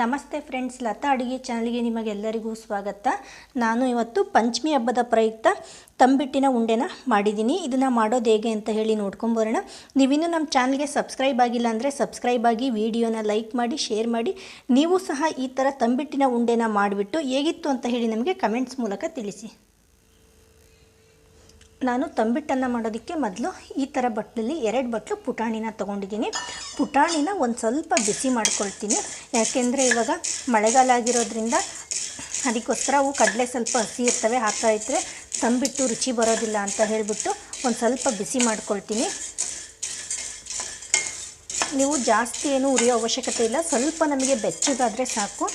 ನಮಸ್ತೆ ಫ್ರೆಂಡ್ಸ್, ಲತಾ ಅಡುಗೆ ಚಾನಲ್ಗೆ ನಿಮಗೆಲ್ಲರಿಗೂ ಸ್ವಾಗತ. ನಾನು ಇವತ್ತು ಪಂಚಮಿ ಹಬ್ಬದ ಪ್ರಯುಕ್ತ ತಂಬಿಟ್ಟಿನ ಉಂಡೆನ ಮಾಡಿದ್ದೀನಿ. ಇದನ್ನು ಮಾಡೋದು ಹೇಗೆ ಅಂತ ಹೇಳಿ ನೋಡ್ಕೊಂಬರೋಣ ನೀವಿನ್ನೂ ನಮ್ಮ ಚಾನಲ್ಗೆ ಸಬ್ಸ್ಕ್ರೈಬ್ ಆಗಿಲ್ಲ ಅಂದರೆ ಸಬ್ಸ್ಕ್ರೈಬ್ ಆಗಿ ವಿಡಿಯೋನ ಲೈಕ್ ಮಾಡಿ, ಶೇರ್ ಮಾಡಿ. ನೀವು ಸಹ ಈ ಥರ ತಂಬಿಟ್ಟಿನ ಉಂಡೆನ ಮಾಡಿಬಿಟ್ಟು ಹೇಗಿತ್ತು ಅಂತ ಹೇಳಿ ನಮಗೆ ಕಮೆಂಟ್ಸ್ ಮೂಲಕ ತಿಳಿಸಿ. ನಾನು ತಂಬಿಟ್ಟನ್ನು ಮಾಡೋದಕ್ಕೆ ಮೊದಲು ಈ ಥರ ಬಟ್ಲಲ್ಲಿ ಎರಡು ಬಟ್ಲು ಪುಟಾಣಿನ ತೊಗೊಂಡಿದ್ದೀನಿ. ಪುಟಾಣಿನ ಒಂದು ಸ್ವಲ್ಪ ಬಿಸಿ ಮಾಡ್ಕೊಳ್ತೀನಿ. ಯಾಕೆಂದರೆ ಇವಾಗ ಮಳೆಗಾಲ ಆಗಿರೋದ್ರಿಂದ ಅದಕ್ಕೋಸ್ಕರ ಅವು ಕಡಲೆ ಸ್ವಲ್ಪ ಹಸಿ ಇರ್ತವೆ, ಹಾಕ್ತಾ ಇದ್ದರೆ ತಂಬಿಟ್ಟು ರುಚಿ ಬರೋದಿಲ್ಲ ಅಂತ ಹೇಳಿಬಿಟ್ಟು ಒಂದು ಸ್ವಲ್ಪ ಬಿಸಿ ಮಾಡ್ಕೊಳ್ತೀನಿ. ನೀವು ಜಾಸ್ತಿ ಏನು ಉರಿಯೋ ಅವಶ್ಯಕತೆ ಇಲ್ಲ, ಸ್ವಲ್ಪ ನಮಗೆ ಬೆಚ್ಚಗಾದರೆ ಸಾಕು.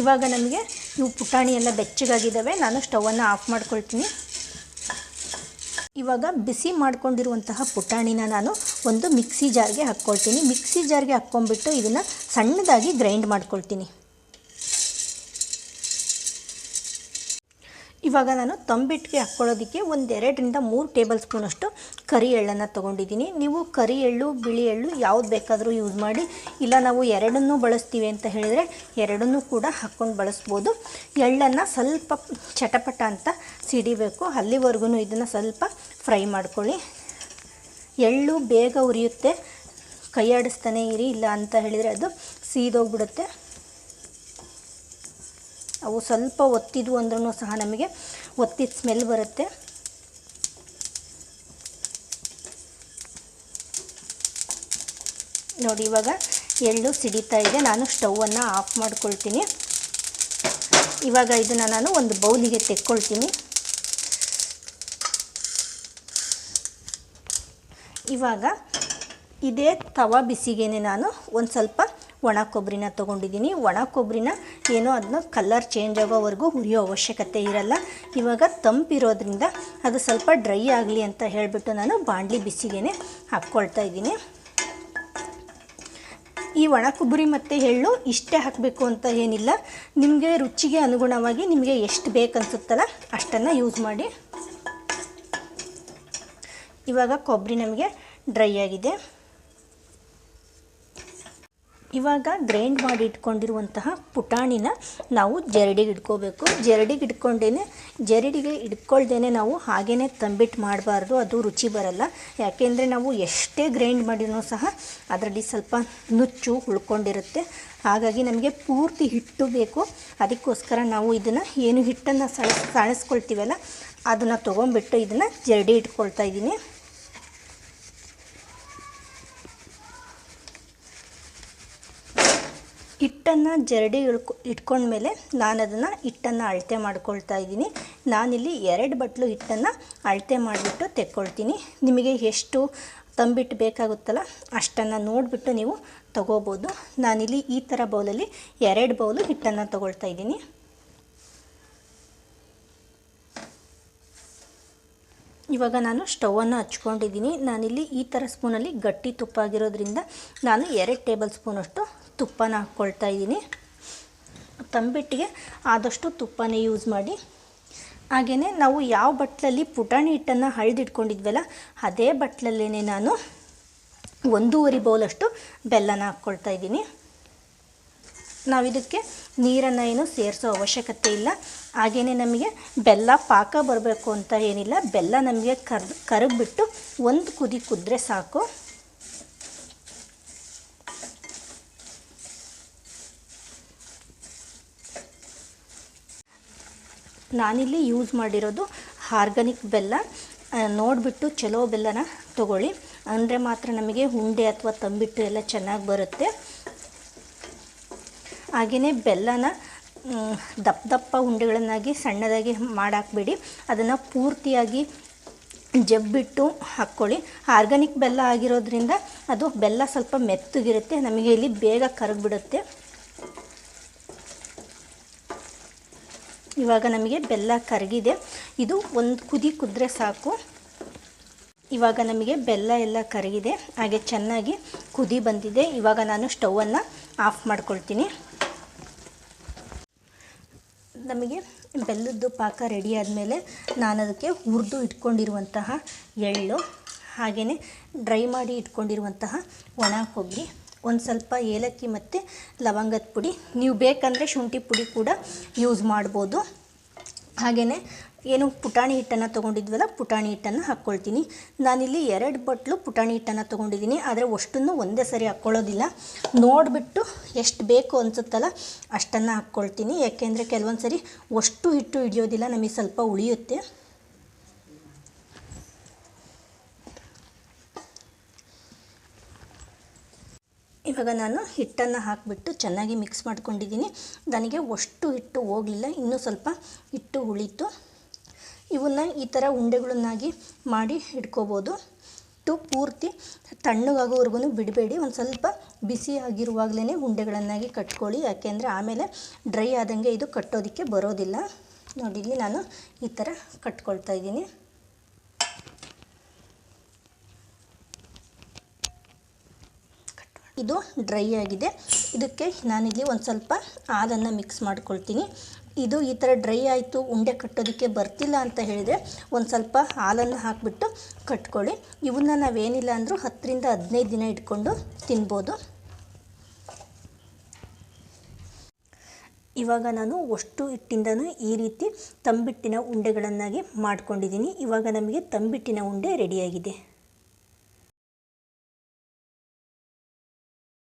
ಇವಾಗ ನಮಗೆ ಇವು ಪುಟಾಣಿ ಎಲ್ಲ ಬೆಚ್ಚಗಾಗಿದ್ದಾವೆ, ನಾನು ಸ್ಟವನ್ನು ಆಫ್ ಮಾಡ್ಕೊಳ್ತೀನಿ. ಇವಾಗ ಬಿಸಿ ಮಾಡ್ಕೊಂಡಿರುವಂತಹ ಪುಟಾಣಿನ ನಾನು ಒಂದು ಮಿಕ್ಸಿ ಜಾರ್ಗೆ ಹಾಕ್ಕೊಳ್ತೀನಿ. ಮಿಕ್ಸಿ ಜಾರ್ಗೆ ಹಾಕ್ಕೊಂಡ್ಬಿಟ್ಟು ಇದನ್ನು ಸಣ್ಣದಾಗಿ ಗ್ರೈಂಡ್ ಮಾಡ್ಕೊಳ್ತೀನಿ. ಇವಾಗ ನಾನು ತಂಬಿಟ್ಟಿಗೆ ಹಾಕ್ಕೊಳ್ಳೋದಕ್ಕೆ ಒಂದೆರಡರಿಂದ ಮೂರು ಟೇಬಲ್ ಸ್ಪೂನಷ್ಟು ಕರಿ ಎಳ್ಳನ್ನು ತೊಗೊಂಡಿದ್ದೀನಿ. ನೀವು ಕರಿ ಎಳ್ಳು, ಬಿಳಿ ಎಳ್ಳು ಯಾವ್ದು ಬೇಕಾದರೂ ಯೂಸ್ ಮಾಡಿ, ಇಲ್ಲ ನಾವು ಎರಡನ್ನೂ ಬಳಸ್ತೀವಿ ಅಂತ ಹೇಳಿದರೆ ಎರಡನ್ನೂ ಕೂಡ ಹಾಕ್ಕೊಂಡು ಬಳಸ್ಬೋದು. ಎಳ್ಳನ್ನು ಸ್ವಲ್ಪ ಚಟಪಟ ಅಂತ ಸಿಡಿಬೇಕು. ಅಲ್ಲಿವರೆಗೂ ಇದನ್ನು ಸ್ವಲ್ಪ ಫ್ರೈ ಮಾಡ್ಕೊಳ್ಳಿ. ಎಳ್ಳು ಬೇಗ ಉರಿಯುತ್ತೆ. ಕೈಯಾಡಿಸ್ತಾನೆ ಇರಿ, ಇಲ್ಲ ಅಂತ ಹೇಳಿದರೆ ಅದು ಸೀದೋಗ್ಬಿಡುತ್ತೆ. ಅವು ಸ್ವಲ್ಪ ಒತ್ತಿದ್ವು ಅಂದ್ರೂ ಸಹ ನಮಗೆ ಒತ್ತಿದ ಸ್ಮೆಲ್ ಬರುತ್ತೆ. ನೋಡಿ, ಇವಾಗ ಎಳ್ಳು ಸಿಡಿತಾ ಇದೆ. ನಾನು ಸ್ಟವನ್ನು ಆಫ್ ಮಾಡ್ಕೊಳ್ತೀನಿ. ಇವಾಗ ಇದನ್ನು ನಾನು ಒಂದು ಬೌಲಿಗೆ ತೆಕ್ಕೊಳ್ತೀನಿ. ಇವಾಗ ಇದೇ ತವ ಬಿಸಿಗೆನೇ ನಾನು ಒಂದು ಸ್ವಲ್ಪ ಒಣ ಕೊಬ್ಬರಿನ ತೊಗೊಂಡಿದ್ದೀನಿ. ಒಣ ಕೊಬ್ಬರಿನ ಏನೋ ಅದನ್ನ ಕಲರ್ ಚೇಂಜ್ ಆಗೋವರೆಗೂ ಹುರಿಯೋ ಅವಶ್ಯಕತೆ ಇರಲ್ಲ. ಇವಾಗ ತಂಪಿರೋದ್ರಿಂದ ಅದು ಸ್ವಲ್ಪ ಡ್ರೈ ಆಗಲಿ ಅಂತ ಹೇಳಿಬಿಟ್ಟು ನಾನು ಬಾಂಡ್ಲಿ ಬಿಸಿಗೆನೆ ಹಾಕ್ಕೊಳ್ತಾ ಇದ್ದೀನಿ. ಈ ಒಣ ಕೊಬ್ಬರಿ ಮತ್ತು ಎಳ್ಳು ಇಷ್ಟೇ ಹಾಕಬೇಕು ಅಂತ ಏನಿಲ್ಲ. ನಿಮಗೆ ರುಚಿಗೆ ಅನುಗುಣವಾಗಿ ನಿಮಗೆ ಎಷ್ಟು ಬೇಕನ್ಸುತ್ತಲ್ಲ ಅಷ್ಟನ್ನು ಯೂಸ್ ಮಾಡಿ. ಇವಾಗ ಕೊಬ್ಬರಿ ನಮಗೆ ಡ್ರೈ ಆಗಿದೆ. ಇವಾಗ ಗ್ರೈಂಡ್ ಮಾಡಿ ಇಟ್ಕೊಂಡಿರುವಂತಹ ಪುಟಾಣಿನ ನಾವು ಜರಡಿಗೆ ಇಟ್ಕೋಬೇಕು. ಜರಡಿಗೆ ಇಟ್ಕೊಂಡೇನೆ, ಜರಡಿಗೆ ಇಟ್ಕೊಳ್ದೇ ನಾವು ಹಾಗೇ ತಂಬಿಟ್ಟು ಮಾಡಬಾರ್ದು, ಅದು ರುಚಿ ಬರಲ್ಲ. ಯಾಕೆಂದರೆ ನಾವು ಎಷ್ಟೇ ಗ್ರೈಂಡ್ ಮಾಡಿನೂ ಸಹ ಅದರಲ್ಲಿ ಸ್ವಲ್ಪ ನುಚ್ಚು ಉಳ್ಕೊಂಡಿರುತ್ತೆ. ಹಾಗಾಗಿ ನಮಗೆ ಪೂರ್ತಿ ಹಿಟ್ಟು ಬೇಕು. ಅದಕ್ಕೋಸ್ಕರ ನಾವು ಇದನ್ನು ಏನು ಹಿಟ್ಟನ್ನು ಸಣ ಸಾಣಿಸ್ಕೊಳ್ತೀವಲ್ಲ, ಅದನ್ನು ತೊಗೊಂಬಿಟ್ಟು ಇದನ್ನು ಜರಡಿ ಇಟ್ಕೊಳ್ತಾ ಇದ್ದೀನಿ. ಹಿಟ್ಟನ್ನು ಜರಡಿ ಇಳ್ಕೊ, ಇಟ್ಕೊಂಡ್ಮೇಲೆ ನಾನು ಅದನ್ನು ಹಿಟ್ಟನ್ನು ಅಳತೆ ಮಾಡ್ಕೊಳ್ತಾ ಇದ್ದೀನಿ. ನಾನಿಲ್ಲಿ ಎರಡು ಬಟ್ಲು ಹಿಟ್ಟನ್ನು ಅಳತೆ ಮಾಡಿಬಿಟ್ಟು ತೆಕ್ಕೊಳ್ತೀನಿ. ನಿಮಗೆ ಎಷ್ಟು ತಂಬಿಟ್ಟು ಬೇಕಾಗುತ್ತಲ್ಲ ಅಷ್ಟನ್ನು ನೋಡಿಬಿಟ್ಟು ನೀವು ತಗೋಬೋದು. ನಾನಿಲ್ಲಿ ಈ ಥರ ಬೌಲಲ್ಲಿ ಎರಡು ಬೌಲು ಹಿಟ್ಟನ್ನು ತಗೊಳ್ತಾ ಇದ್ದೀನಿ. ಇವಾಗ ನಾನು ಸ್ಟವನ್ನು ಹಚ್ಕೊಂಡಿದ್ದೀನಿ. ನಾನಿಲ್ಲಿ ಈ ಥರ ಸ್ಪೂನಲ್ಲಿ ಗಟ್ಟಿ ತುಪ್ಪ ಆಗಿರೋದ್ರಿಂದ ನಾನು ಎರಡು ಟೇಬಲ್ ಸ್ಪೂನಷ್ಟು ತುಪ್ಪನ ಹಾಕ್ಕೊಳ್ತಾ ಇದ್ದೀನಿ. ತಂಬಿಟ್ಟಿಗೆ ಆದಷ್ಟು ತುಪ್ಪನೇ ಯೂಸ್ ಮಾಡಿ. ಹಾಗೆಯೇ ನಾವು ಯಾವ ಬಟ್ಲಲ್ಲಿ ಪುಟಾಣಿ ಹಿಟ್ಟನ್ನು ಹಳ್ದಿಟ್ಕೊಂಡಿದ್ವಲ್ಲ, ಅದೇ ಬಟ್ಲಲ್ಲೇ ನಾನು ಒಂದೂವರೆ ಬೌಲಷ್ಟು ಬೆಲ್ಲನ ಹಾಕ್ಕೊಳ್ತಾ ಇದ್ದೀನಿ. ನಾವಿದಕ್ಕೆ ನೀರನ್ನು ಏನು ಸೇರಿಸೋ ಅವಶ್ಯಕತೆ ಇಲ್ಲ. ಹಾಗೆಯೇ ನಮಗೆ ಬೆಲ್ಲ ಪಾಕ ಬರಬೇಕು ಅಂತ ಏನಿಲ್ಲ. ಬೆಲ್ಲ ನಮಗೆ ಕರ್ ಕರಗಿಬಿಟ್ಟು ಒಂದು ಕುದಿ ಕುದ್ರೆ ಸಾಕು. ನಾನಿಲ್ಲಿ ಯೂಸ್ ಮಾಡಿರೋದು ಆರ್ಗಾನಿಕ್ ಬೆಲ್ಲ. ನೋಡಿಬಿಟ್ಟು ಚಲೋ ಬೆಲ್ಲನ ತಗೊಳ್ಳಿ. ಅಂದರೆ ಮಾತ್ರ ನಮಗೆ ಉಂಡೆ ಅಥವಾ ತಂಬಿಟ್ಟು ಎಲ್ಲ ಚೆನ್ನಾಗಿ ಬರುತ್ತೆ. ಹಾಗೆಯೇ ಬೆಲ್ಲನ ದಪ್ಪ ದಪ್ಪ ಉಂಡೆಗಳನ್ನಾಗಿ ಸಣ್ಣದಾಗಿ ಮಾಡಾಕ್ಬೇಡಿ. ಅದನ್ನು ಪೂರ್ತಿಯಾಗಿ ಜಬ್ಬಿಟ್ಟು ಹಾಕ್ಕೊಳ್ಳಿ. ಆರ್ಗಾನಿಕ್ ಬೆಲ್ಲ ಆಗಿರೋದ್ರಿಂದ ಅದು ಬೆಲ್ಲ ಸ್ವಲ್ಪ ಮೆತ್ತಗಿರುತ್ತೆ, ನಮಗೆ ಇಲ್ಲಿ ಬೇಗ ಕರಗಿಬಿಡುತ್ತೆ. ಇವಾಗ ನಮಗೆ ಬೆಲ್ಲ ಕರಗಿದೆ. ಇದು ಒಂದು ಕುದಿ ಕುದ್ರೆ ಸಾಕು. ಇವಾಗ ನಮಗೆ ಬೆಲ್ಲ ಎಲ್ಲ ಕರಗಿದೆ. ಹಾಗೆ ಚೆನ್ನಾಗಿ ಕುದಿ ಬಂದಿದೆ. ಇವಾಗ ನಾನು ಸ್ಟವನ್ನು ಆಫ್ ಮಾಡ್ಕೊಳ್ತೀನಿ. ನಮಗೆ ಬೆಲ್ಲದ್ದು ಪಾಕ ರೆಡಿ ಆದಮೇಲೆ ನಾನು ಅದಕ್ಕೆ ಹುರಿದು ಇಟ್ಕೊಂಡಿರುವಂತಹ ಎಳ್ಳು ಹಾಗೆಯೇ ಡ್ರೈ ಮಾಡಿ ಇಟ್ಕೊಂಡಿರುವಂತಹ ಒಣ ಕೊಬ್ಬರಿ, ಒಂದು ಸ್ವಲ್ಪ ಏಲಕ್ಕಿ ಮತ್ತು ಲವಂಗದ ಪುಡಿ. ನೀವು ಬೇಕಂದರೆ ಶುಂಠಿ ಪುಡಿ ಕೂಡ ಯೂಸ್ ಮಾಡ್ಬೋದು. ಹಾಗೆಯೇ ಏನು ಪುಟಾಣಿ ಹಿಟ್ಟನ್ನು ತೊಗೊಂಡಿದ್ವಲ್ಲ, ಪುಟಾಣಿ ಹಿಟ್ಟನ್ನು ಹಾಕ್ಕೊಳ್ತೀನಿ ನಾನಿಲ್ಲಿ ಎರಡು ಬಟ್ಲು ಪುಟಾಣಿ ಹಿಟ್ಟನ್ನು ತೊಗೊಂಡಿದ್ದೀನಿ. ಆದರೆ ಅಷ್ಟನ್ನು ಒಂದೇ ಸರಿ ಹಾಕ್ಕೊಳ್ಳೋದಿಲ್ಲ ನೋಡಿಬಿಟ್ಟು ಎಷ್ಟು ಬೇಕು ಅನಿಸುತ್ತಲ್ಲ ಅಷ್ಟನ್ನು ಹಾಕ್ಕೊಳ್ತೀನಿ ಯಾಕೆಂದರೆ ಕೆಲವೊಂದು ಸರಿ ಅಷ್ಟು ಹಿಟ್ಟು ಹಿಡಿಯೋದಿಲ್ಲ, ನಮಗೆ ಸ್ವಲ್ಪ ಉಳಿಯುತ್ತೆ. ಇವಾಗ ನಾನು ಹಿಟ್ಟನ್ನು ಹಾಕಿಬಿಟ್ಟು ಚೆನ್ನಾಗಿ ಮಿಕ್ಸ್ ಮಾಡ್ಕೊಂಡಿದ್ದೀನಿ. ನನಗೆ ಅಷ್ಟು ಹಿಟ್ಟು ಹೋಗಲಿಲ್ಲ, ಇನ್ನೂ ಸ್ವಲ್ಪ ಹಿಟ್ಟು ಉಳೀತು. ಇವನ್ನ ಈ ಥರ ಉಂಡೆಗಳನ್ನಾಗಿ ಮಾಡಿ ಇಟ್ಕೋಬೋದು. ಟು ಪೂರ್ತಿ ತಣ್ಣಗಾಗೋವರೆಗೂ ಬಿಡಬೇಡಿ. ಒಂದು ಸ್ವಲ್ಪ ಬಿಸಿ ಆಗಿರುವಾಗಲೇ ಉಂಡೆಗಳನ್ನಾಗಿ ಕಟ್ಕೊಳ್ಳಿ. ಯಾಕೆಂದರೆ ಆಮೇಲೆ ಡ್ರೈ ಆದಂಗೆ ಇದು ಕಟ್ಟೋದಕ್ಕೆ ಬರೋದಿಲ್ಲ. ನೋಡಿ, ಇಲ್ಲಿ ನಾನು ಈ ಥರ ಕಟ್ಕೊಳ್ತಾ ಇದ್ದೀನಿ. ಇದು ಡ್ರೈ ಆಗಿದೆ. ಇದಕ್ಕೆ ನಾನಿಲ್ಲಿ ಒಂದು ಸ್ವಲ್ಪ ಹಾಲನ್ನು ಮಿಕ್ಸ್ ಮಾಡ್ಕೊಳ್ತೀನಿ. ಇದು ಈ ಥರ ಡ್ರೈ ಆಯಿತು, ಉಂಡೆ ಕಟ್ಟೋದಕ್ಕೆ ಬರ್ತಿಲ್ಲ ಅಂತ ಹೇಳಿದರೆ ಒಂದು ಸ್ವಲ್ಪ ಹಾಲನ್ನು ಹಾಕಿಬಿಟ್ಟು ಕಟ್ಕೊಳ್ಳಿ. ಇವನ್ನ ನಾವೇನಿಲ್ಲ ಅಂದರೂ ಹತ್ತರಿಂದ ಹದಿನೈದು ದಿನ ಇಟ್ಕೊಂಡು ತಿನ್ಬೋದು. ಇವಾಗ ನಾನು ಅಷ್ಟು ಹಿಟ್ಟಿಂದನೂ ಈ ರೀತಿ ತಂಬಿಟ್ಟಿನ ಉಂಡೆಗಳನ್ನಾಗಿ ಮಾಡ್ಕೊಂಡಿದ್ದೀನಿ. ಇವಾಗ ನಮಗೆ ತಂಬಿಟ್ಟಿನ ಉಂಡೆ ರೆಡಿಯಾಗಿದೆ.